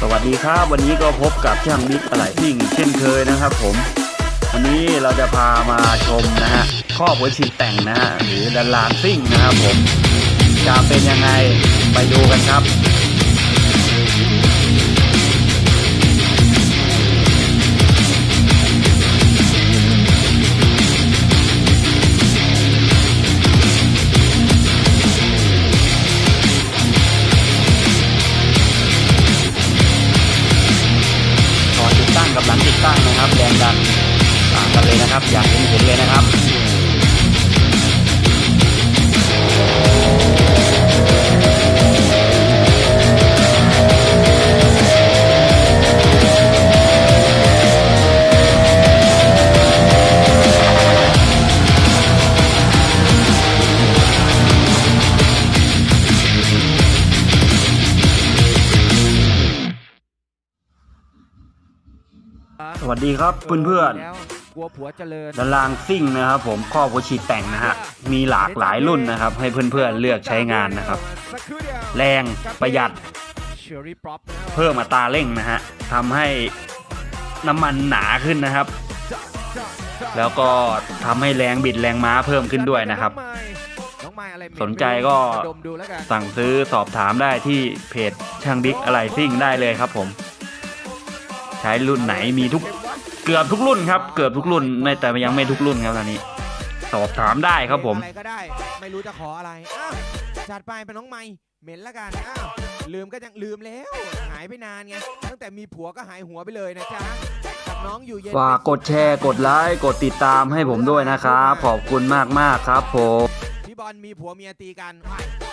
สวัสดีครับ วันนี้ก็พบกับช่างบิ๊กอะไรซิ่งเช่นเคยนะครับ ผม วันนี้เราจะพามาชมนะฮะข้อหัวฉีดแต่งนะฮะหรือดันลานซิ่งนะครับผมจะเป็นยังไงไปดูกันครับ ตั้งนะครับแรงดันต่างกันเลยนะครับ อย่างเห็นเห็นเลยนะครับ สวัสดีครับเพื่อนแล้วกลัวผัวเจริญๆดันลางซิ่งนะครับผมข้อหัวฉีดแต่งนะฮะ มีหลากหลายรุ่นนะครับ ให้เพื่อนๆเลือกใช้งานนะครับ สักครู่เดียวแรงประหยัดเชอรี่ป๊อปเพิ่มอัตราเร่งนะฮะทำให้น้ำมันหนาขึ้นนะครับ แล้วก็ทำให้แรงบิดแรงม้าเพิ่มขึ้นด้วยนะครับ น้องไม้อะไรเหม็สนใจก็ ดมดูแล้วกัน สั่งซื้อสอบถามได้ที่เพจช่างบิ๊กอะไรซิ่งได้เลยครับผม ใช้รุ่นไหนมีทุกเกือบทุกรุ่นครับ เกือบทุกรุ่นไม่แต่ยังไม่ทุกรุ่นครับตอนนี้ สอบถามได้ครับผมอะไรก็ได้ ไม่รู้จะขออะไรอ้าวจัดไปเป็นน้องไม้เหม็นแล้วกันอ้าวลืมก็ยังลืมแล้ว หายไปนานไงตั้งแต่มีผัวก็หายหัวไปเลยนะจ๊ะกับน้องอยู่เย็นฝากกดแชร์กดไลค์กดติดตามให้ผมด้วยนะครับขอบคุณมากๆครับผมพี่บอลมีผัวเมียตีกัน